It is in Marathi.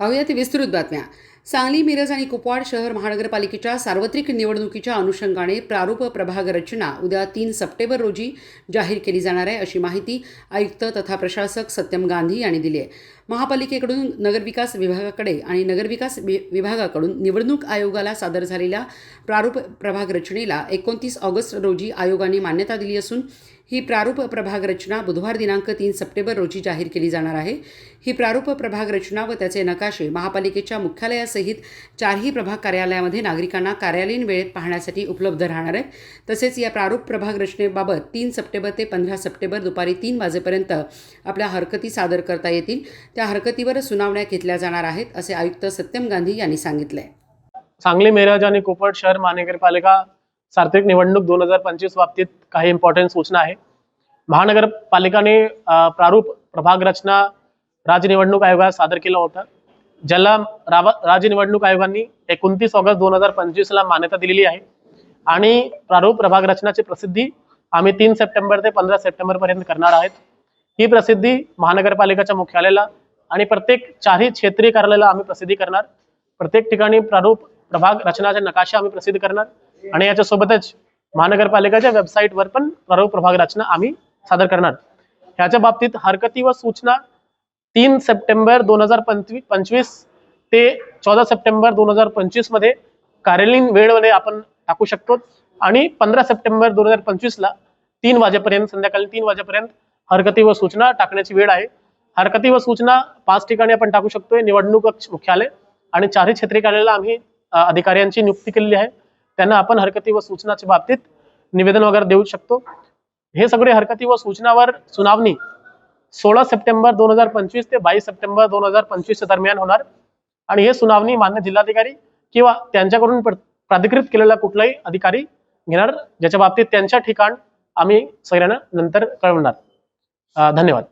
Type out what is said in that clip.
पाहूयात विस्तृत बातम्या. सांगली मिरज आणि कुपवाड शहर महानगरपालिकेच्या सार्वत्रिक निवडणुकीच्या अनुषंगाने प्रारूप प्रभाग रचना उद्या तीन सप्टेंबर रोजी जाहीर केली जाणार आहे अशी माहिती आयुक्त तथा प्रशासक सत्यम गांधी यांनी दिली आहे. महापालिकेकडून नगरविकास विभागाकडे आणि नगरविकास वि- विभागाकडून निवडणूक आयोगाला सादर झालेल्या प्रारूप प्रभाग रचनेला एकोणतीस ऑगस्ट रोजी आयोगाने मान्यता दिली असून ही प्रारूप प्रभाग रचना बुधवार दिनांक तीन सप्टेंबर रोजी जाहीर केली जाणार आहे. ही प्रारूप प्रभाग रचना व त्याचे नकाशे महापालिकेच्या मुख्यालयासहित चारही प्रभाग कार्यालयामध्ये नागरिकांना कार्यालयीन वेळेत पाहण्यासाठी उपलब्ध राहणार आहेत तसेच या प्रारूप प्रभाग रचनेबाबत तीन सप्टेंबर ते पंधरा सप्टेंबर दुपारी तीन वाजेपर्यंत आपल्या हरकती सादर करता येतील. त्या हरकतीवर सुनावण्या घेतल्या जाणार आहेत असे आयुक्त सत्यम गांधी यांनी सांगितले. सांगली मिरज आणि कोपट शहर महानगरपालिका सार्वत्रिक निवडणूक दोन हजार पंचवीस बाबतीत काही इम्पॉर्टंट सूचना आहे. महानगरपालिकाने प्रारूप प्रभाग रचना राज्य निवडणूक आयोगात सादर केलं होतं. ज्याला राज्य निवडणूक आयोगांनी एकोणतीस ऑगस्ट दोन हजार पंचवीसला मान्यता दिलेली आहे. आणि प्रारूप प्रभाग रचनाची प्रसिद्धी आम्ही तीन सप्टेंबर ते पंधरा सप्टेंबर पर्यंत करणार आहेत. ही प्रसिद्धी महानगरपालिकेच्या मुख्यालयाला आणि प्रत्येक चारही क्षेत्रीय कार्यालयाला आम्ही प्रसिद्धी करणार. प्रत्येक ठिकाणी प्रारूप प्रभाग रचनाचे नकाशे आम्ही प्रसिद्ध करणार. आणि याच्यासोबतच महानगरपालिकेच्या वेबसाईटवर पण प्रारूप प्रभाग रचना आम्ही सादर करणार. ह्याच्या बाबतीत हरकती व सूचना तीन सप्टेंबर दोन हजार पंचवीस ते चौदा सप्टेंबर दोन हजार पंचवीसमध्ये कार्यालयीन वेळमध्ये आपण टाकू शकतो. आणि पंधरा सप्टेंबर दोन हजार पंचवीसला तीन वाजेपर्यंत संध्याकाळी तीन वाजेपर्यंत हरकती व सूचना टाकण्याची वेळ आहे. हरकती व सूचना पाच ठिकाणी आपण टाकू शकतोय. निवडणूक मुख्यालय आणि चारही क्षेत्रीय कार्यालयाला आम्ही अधिकाऱ्यांची नियुक्ती केलेली आहे. त्यांना आपण हरकती व सूचनाच्या बाबतीत निवेदन वगैरे देऊ शकतो. हे सगळे हरकती व सूचनावर सुनावणी सोळा सप्टेंबर दोन हजार पंचवीस ते बावीस सप्टेंबर दोन हजार पंचवीसच्या दरम्यान होणार. आणि हे सुनावणी मान्य जिल्हाधिकारी किंवा त्यांच्याकडून प्राधिकृत केलेला कुठलाही अधिकारी घेणार. ज्याच्या बाबतीत त्यांच्या ठिकाण आम्ही सगळ्यांना नंतर कळवणार. धन्यवाद.